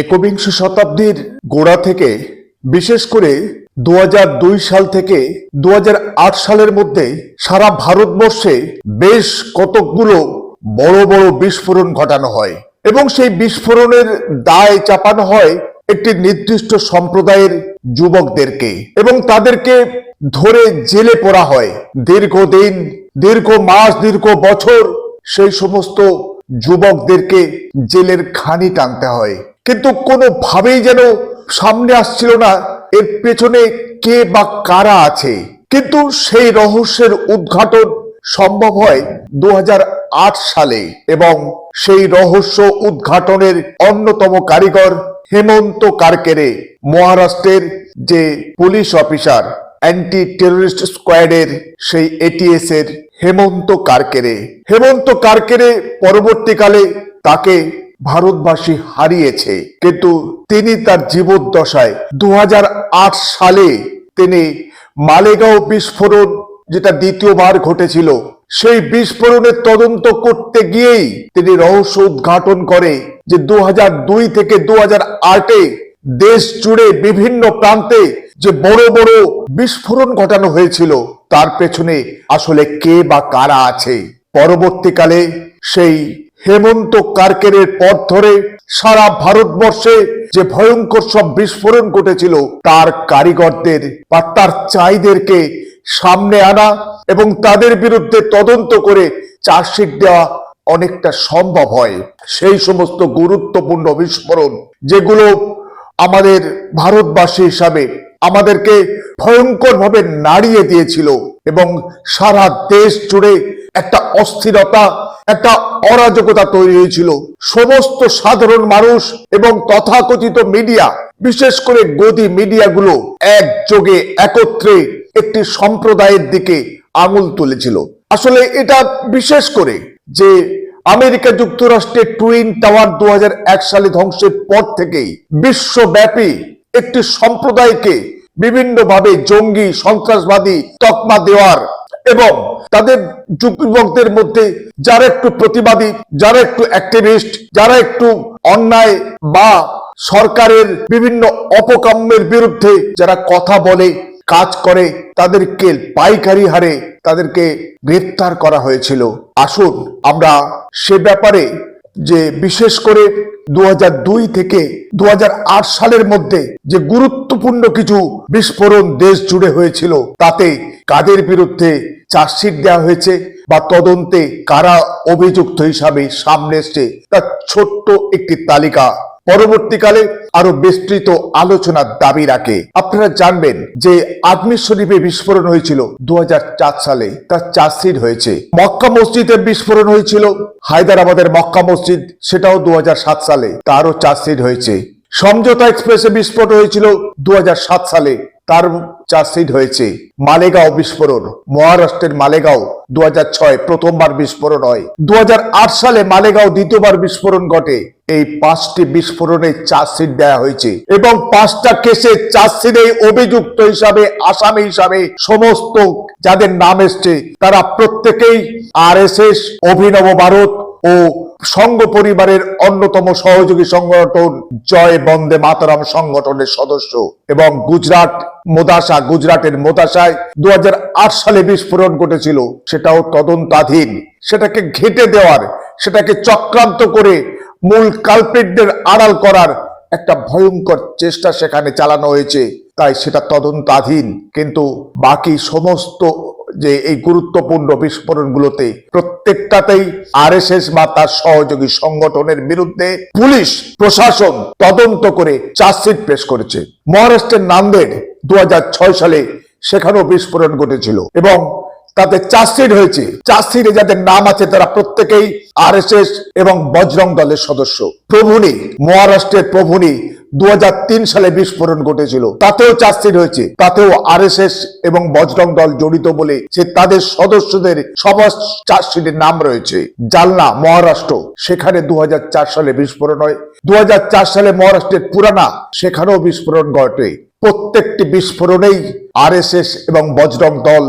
একবিংশ শতাব্দীর গোড়া থেকে, বিশেষ করে দু হাজার দুই সাল থেকে দু হাজার আট সালের মধ্যে সারা ভারতবর্ষে বেশ কতকগুলো বড় বড় বিস্ফোরণ ঘটানো হয় এবং সেই বিস্ফোরণের দায় চাপানো হয় একটি নির্দিষ্ট সম্প্রদায়ের যুবকদেরকে এবং তাদেরকে ধরে জেলে পড়া হয়। দীর্ঘদিন, দীর্ঘ মাস, দীর্ঘ বছর সেই সমস্ত যুবকদেরকে জেলের খানি টানতে হয়। কিন্তু কোনোভাবেই যেন সামনে আসছিল না, এর পেছনে কে বা কারা আছে। কিন্তু সেই রহস্যের উদ্ঘাটন সম্ভব হয় দু হাজার আট সালে এবং সেই রহস্য উদ্ঘাটনের অন্যতম কারিগর হেমন্ত কারকেরে, মহারাষ্ট্রের যে পুলিশ অফিসার অ্যান্টি টেররিস্ট স্কোয়াডের সেই এটিএস এর হেমন্ত কারকেরে। হেমন্ত কারকেরে পরবর্তীকালে তাকে ভারতবাসী হারিয়েছে। কিন্তু তিনি তার জীবদ্দশায় দু হাজার আট সালে তিনি মালেগাঁও বিস্ফোরণ, যেটা দ্বিতীয়বার ঘটেছিল, সেই বিস্ফোরণের তদন্ত করতে গিয়েই তিনি রহস্য উদ্ঘাটন করে যে দু হাজার দুই থেকে দু আটে দেশ জুড়ে বিভিন্ন প্রান্তে যে বড় বড় বিস্ফোরণ ঘটানো হয়েছিল, তার পেছনে আসলে কে বা কারা আছে? পরবর্তীকালে সেই হেমন্ত কারকেরের পথ ধরে সারা ভারতবর্ষে যে ভয়ঙ্কর সব বিস্ফোরণ ঘটেছিল, তার কারিগরদের বা তার চাইদেরকে সামনে আনা এবং তাদের বিরুদ্ধে তদন্ত করে চার্জশিট দেওয়া অনেকটা সম্ভব হয়। সেই সমস্ত গুরুত্বপূর্ণ বিস্ফোরণ, যেগুলো আমাদের ভারতবাসী হিসাবে আমাদেরকে ভয়ঙ্কর ভাবে নাড়িয়ে দিয়েছিল এবং সারা দেশ জুড়ে একটা অস্থিরতা একটা অরাজকতা তৈরি হয়েছিল। সমস্ত সাধারণ মানুষ এবং তথাকথিত মিডিয়া, বিশেষ করে গদি মিডিয়াগুলো একযোগে একত্রে একটি সম্প্রদায়ের দিকে আঙুল তুলেছিল। আসলে এটা বিশেষ করে যে আমেরিকা যুক্তরাষ্ট্রের টুইন টাওয়ার দু হাজার এক সালে ধ্বংসের পর থেকেই বিশ্বব্যাপী একটি সম্প্রদায়কে বিভিন্নভাবে জঙ্গি, সন্ত্রাসবাদী তকমা দেওয়ার এবং তাদের যুবকদের মধ্যে যারা একটু প্রতিবাদী, যারা একটু অ্যাক্টিভিস্ট যারা একটু অন্যায় বা সরকারের বিভিন্ন অপকাম্যের বিরুদ্ধে যারা কথা বলে, কাজ করে, তাদেরকে পাইকারি হারে তাদেরকে গ্রেপ্তার করা হয়েছিল। আসুন আমরা সে ব্যাপারে যে বিশেষ করে দু হাজার দুই থেকে দু হাজার আট সালের মধ্যে যে গুরুত্বপূর্ণ কিছু বিস্ফোরণ দেশ জুড়ে হয়েছিল, তাতে কাদের বিরুদ্ধে চার্জশিট দেওয়া হয়েছে বা তদন্তে কারা অভিযুক্ত হিসাবে সামনে এসছে তার ছোট্ট একটি তালিকা। পরবর্তীকালে আরও বিস্তৃত আলোচনার দাবি রাখে। আপনারা জানবেন যে আজমির শরীফে বিস্ফোরণ হয়েছিল দু হাজার চার সালে, তার চার্জশিট হয়েছে। মক্কা মসজিদে বিস্ফোরণ হয়েছিল হায়দ্রাবাদের মক্কা মসজিদ, সেটাও দু হাজার সাত সালে, তারও চার্জশিট হয়েছে। সমঝোতা এক্সপ্রেসে বিস্ফোরণ হয়েছিল দু হাজার সাত সালে। তার চার্জশিট হয়েছে। মালেগাঁও বিস্ফোরণ। মহারাষ্ট্রের মালেগাঁও দু ছয় প্রথমবার বিস্ফোরণ হয়। দু হাজার আট সালে মালেগাঁও দ্বিতীয়বার বিস্ফোরণ ঘটে। এই পাঁচটি বিস্ফোরণে চার্জশিট দেওয়া হয়েছে এবং পাঁচটা কেসে চার্জশিটে অভিযুক্ত হিসাবে, আসামি হিসাবে সমস্ত যাদের নাম এসছে, তারা প্রত্যেকেই আর অভিনব ভারত ও সংঘ পরিবারের অন্যতম সহযোগী সংগঠন জয় বন্দে মাতারাম সংগঠনের সদস্য এবং গুজরাট মোদাসা, গুজরাটের মোদাসায় দু হাজার আট সালে বিস্ফোরণ ঘটেছিল। সেটাও তদন্তাধীন। সেটাকে ঘেটে দেওয়ার, সেটাকে চক্রান্ত করে মূল কালপিটদের আড়াল করার একটা ভয়ঙ্কর চেষ্টা সেখানে চালানো হয়েছে। তাই সেটা তদন্তাধীন। কিন্তু বাকি সমস্ত যে এই গুরুত্বপূর্ণ বিস্ফোরণগুলোতে প্রত্যেকটাতেই আরএসএস বা তার সহযোগী সংগঠনের বিরুদ্ধে পুলিশ, প্রশাসন তদন্ত করে চার্জশিট পেশ করেছে। মহারাষ্ট্রের নান্দেড় দু সালে সেখানেও বিস্ফোরণ ঘটেছিল এবং তাতে চার্জশিট হয়েছে। চার্জশিটে যাদের নাম আছে তারা প্রত্যেকেই আরএসএস এবং বজরং দলের সদস্য। প্রভুনি, মহারাষ্ট্রের প্রভুনি দু সালে বিস্ফোরণ ঘটেছিল। তাতেও চার্জশিট হয়েছে। তাতেও আরএসএস এবং বজরং দল জড়িত বলে সে তাদের সদস্যদের সবার চার্জশিটের নাম রয়েছে। জালনা, মহারাষ্ট্র। সেখানে দু হাজার চার সালে বিস্ফোরণ হয়। দু হাজার চার সালে মহারাষ্ট্রের পুরানা, সেখানেও বিস্ফোরণ ঘটে। প্রত্যেকটি বিস্ফোরণেই আরএসএস এবং বজরং দল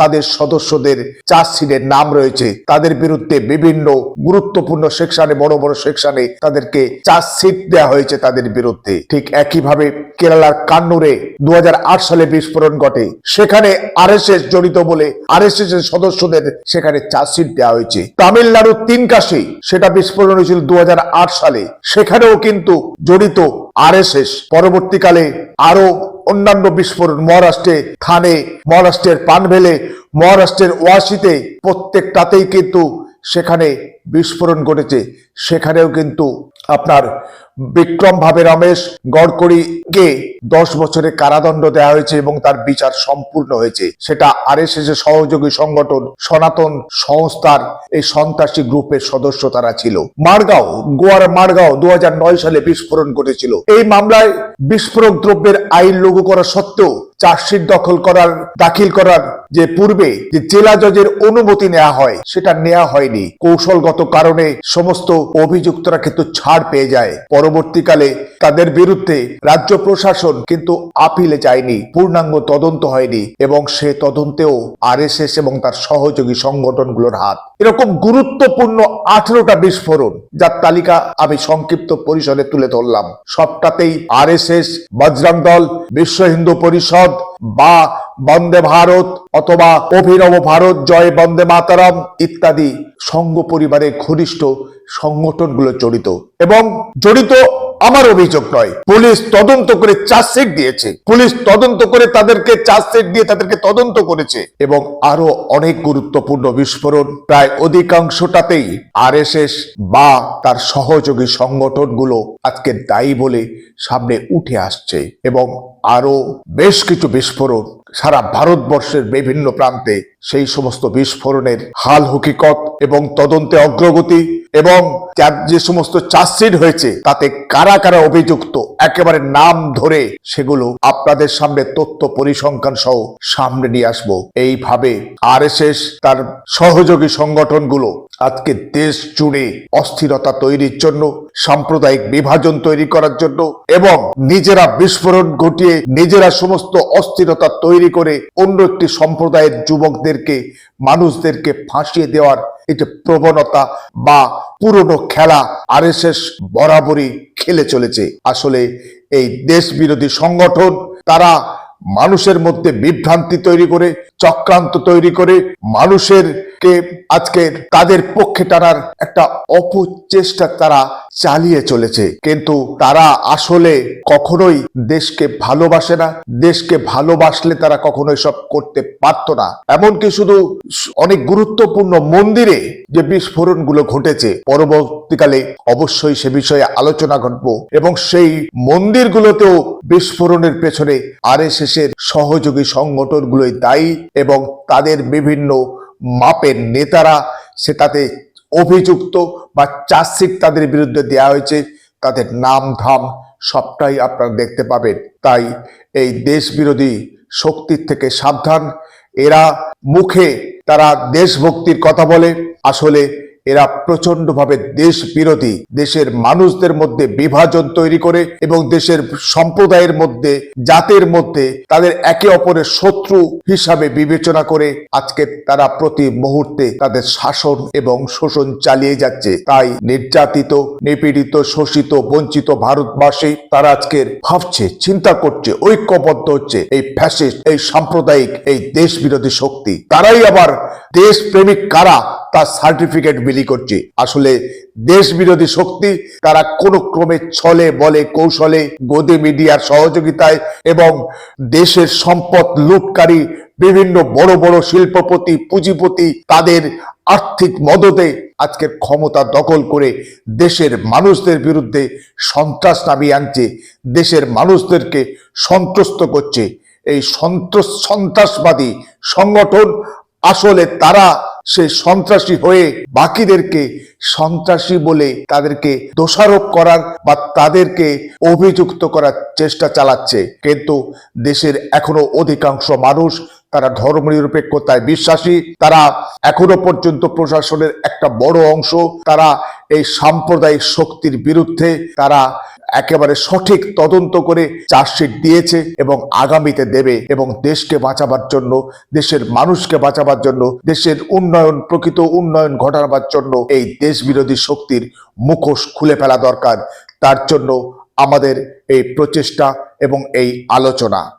তাদের সদস্যদের চার্জশিটের নাম রয়েছে। তাদের বিরুদ্ধে বিভিন্ন গুরুত্বপূর্ণ সেকশনে, বড় বড় সেকশনে তাদেরকে চার্জশিট দেওয়া হয়েছে তাদের বিরুদ্ধে। ঠিক একইভাবে কেরালার কান্নুরে দুহাজার আট সালে বিস্ফোরণ ঘটে। সেখানে আরএসএস জড়িত বলে আরএসএস এর সদস্যদের সেখানে চার্জশিট দেওয়া হয়েছে। তামিলনাড়ুর তিন কাশি সেটা বিস্ফোরণ হয়েছিল দু হাজার আট সালে। সেখানেও কিন্তু জড়িত আরএসএস। পরবর্তীকালে আরও অন্যান্য বিস্ফোরণ মহারাষ্ট্রে, থানে, মহারাষ্ট্রের পানভেলে, মহারাষ্ট্রের ওয়াসিতে প্রত্যেকটাতেই কিন্তু সেখানে বিস্ফোরণ ঘটেছে। সেখানেও কিন্তু আপনার বিক্রম ভাবে রমেশ গড়কড়িকে দশ বছরের কারাদণ্ড দেওয়া হয়েছে এবং তার বিচার সম্পূর্ণ হয়েছে। সেটা আরএসএস এর সহযোগী সংগঠন, সনাতন সংস্থার এই সন্ত্রাসী গ্রুপের সদস্য তারা ছিল। মারগাঁও, গোয়ার মারগাঁও দু সালে বিস্ফোরণ ঘটেছিল। এই মামলায় বিস্ফোরক দ্রব্যের আইন লঘু করা সত্ত্বেও চার্জশিট দখল করার, দাখিল করার যে পূর্বে যে জেলা জজের অনুমতি নেওয়া হয়, সেটা নেওয়া হয়নি। কৌশলগত কারণে সমস্ত অভিযুক্তরা কিন্তু ছাড় পেয়ে যায়। পরবর্তীকালে তাদের বিরুদ্ধে রাজ্য প্রশাসন কিন্তু আপিলে যায়নি, পূর্ণাঙ্গ তদন্ত হয়নি এবং সে তদন্তেও আরএসএস এবং তার সহযোগী সংগঠনগুলোর হাত। এরকম গুরুত্বপূর্ণ আঠেরোটা বিস্ফোরণ যার তালিকা আমি সংক্ষিপ্ত পরিসরে তুলে ধরলাম। সবটাতেই আরএসএস, বজরং দল, বিশ্ব হিন্দু পরিষদ বা বন্দে ভারত অথবা অভিনব ভারত, জয় বন্দে মাতারাম ইত্যাদি সংঘ পরিবারের ঘনিষ্ঠ সংগঠনগুলো জড়িত এবং জড়িত আমার অভিযোগ নয়। পুলিশ তদন্ত করে চার্জশিট দিয়েছে। পুলিশ তদন্ত করে তাদেরকে চার্জশিট দিয়ে তাদেরকে তদন্ত করেছে এবং আরও অনেক গুরুত্বপূর্ণ বিস্ফোরণ। প্রায় অধিকাংশটাতেই আরএসএস বা তার সহযোগী সংগঠনগুলো আজকে দায়ী বলে সামনে উঠে আসছে এবং আরও বেশ কিছু বিস্ফোরণ সারা ভারতবর্ষের বিভিন্ন প্রান্তে সেই সমস্ত বিস্ফোরণের হাল হকিকত এবং তদন্তে অগ্রগতি এবং যে সমস্ত চার্জশিট হয়েছে, তাতে কারা কারা অভিযুক্ত, একেবারে নাম ধরে সেগুলো আপনাদের সামনে তথ্য পরিসংখ্যান সহ সামনে নিয়ে আসব। এইভাবে আরএসএস তার সহযোগী সংগঠনগুলো আজকে দেশ জুড়ে অস্থিরতা তৈরির জন্য, সাম্প্রদায়িক বিভাজন তৈরি করার জন্য এবং নিজেরা বিস্ফোরণ ঘটিয়ে নিজেরা সমস্ত অস্থিরতা তৈরি করে অন্য একটি সম্প্রদায়ের যুবকদেরকে, মানুষদেরকে ফাঁসিয়ে দেওয়ার এটা প্রবণতা বা পুরনো খেলা আরএসএস বরাবরই খেলে চলেছে। আসলে এই দেশ বিরোধী সংগঠন, তারা মানুষের মধ্যে বিভ্রান্তি তৈরি করে চক্রান্ত তৈরি করে মানুষের কে আজকে তাদের পক্ষে টানার একটা অপচেষ্টা তারা চালিয়ে চলেছে। কিন্তু তারা আসলে কখনোই দেশকে ভালোবাসে না, দেশকে ভালোবাসলে তারা কখনোই সব করতে পারত না। এমনকি শুধু অনেক গুরুত্বপূর্ণ মন্দিরে যে বিস্ফোরণগুলো ঘটেছে, পরবর্তীকালে অবশ্যই সে বিষয়ে আলোচনা ঘটবো এবং সেই মন্দিরগুলোতেও বিস্ফোরণের পেছনে আরএসএস এর সহযোগী সংগঠনগুলোই দায়ী এবং তাদের বিভিন্ন মাপের নেতারা সে তাতে অভিযুক্ত বা চার্জশিট তাদের বিরুদ্ধে দেওয়া হয়েছে। তাদের নাম ধাম সবটাই আপনারা দেখতে পাবেন। তাই এই দেশ বিরোধী শক্তির থেকে সাবধান। এরা মুখে তারা দেশভক্তির কথা বলে। আসলে এরা প্রচন্ডভাবে দেশ বিরোধী দেশের মানুষদের মধ্যে বিভাজন তৈরি করে এবং দেশের সম্প্রদায়ের মধ্যে, জাতের মধ্যে তাদের একে অপরের শত্রু হিসাবে বিবেচনা করে আজকে তারা প্রতি মুহূর্তে তাদের শাসন এবং শোষণ চালিয়ে যাচ্ছে। তাই নির্যাতিত, নিপীড়িত, শোষিত, বঞ্চিত ভারতবাসী তারা আজকের ভাবছে, চিন্তা করছে, ঐক্যবদ্ধ হচ্ছে এই ফ্যাসিস্ট এই সাম্প্রদায়িক, এই দেশ বিরোধী শক্তি। তারাই আবার দেশ প্রেমিক কারা? তার সার্টিফিকেট বিলি করছে। আসলে দেশ বিরোধী শক্তি, তারা কোনো ক্রমে ছলে, বলে, কৌশলে গদি মিডিয়ার সহযোগিতায় এবং দেশের সম্পদ লুটকারী বিভিন্ন বড় বড় শিল্পপতি, পুঁজিপতি তাদের আর্থিক মদতে আজকের ক্ষমতা দখল করে দেশের মানুষদের বিরুদ্ধে সন্ত্রাস নামিয়ে আনছে, দেশের মানুষদেরকে সন্ত্রস্ত করছে। এই সন্ত্রাস, সন্ত্রাসবাদী সংগঠন আসলে তারা সে সন্ত্রাসী হয়ে বাকিদেরকে সন্ত্রাসী বলে তাদেরকে দোষারোপ করার বা তাদেরকে অভিযুক্ত করার চেষ্টা চালাচ্ছে। কিন্তু দেশের এখনও অধিকাংশ মানুষ তারা ধর্মনিরপেক্ষতায় বিশ্বাসী, তারা এখনও পর্যন্ত প্রশাসনের একটা বড় অংশ, তারা এই সাম্প্রদায়িক শক্তির বিরুদ্ধে তারা একেবারে সঠিক তদন্ত করে চার্জশিট দিয়েছে এবং আগামীতে দেবে এবং দেশকে বাঁচাবার জন্য, দেশের মানুষকে বাঁচাবার জন্য, দেশের উন্নয়ন, প্রকৃত উন্নয়ন ঘটাবার জন্য এই দেশ বিরোধী শক্তির মুখোশ খুলে ফেলা দরকার। তার জন্য আমাদের এই প্রচেষ্টা এবং এই আলোচনা।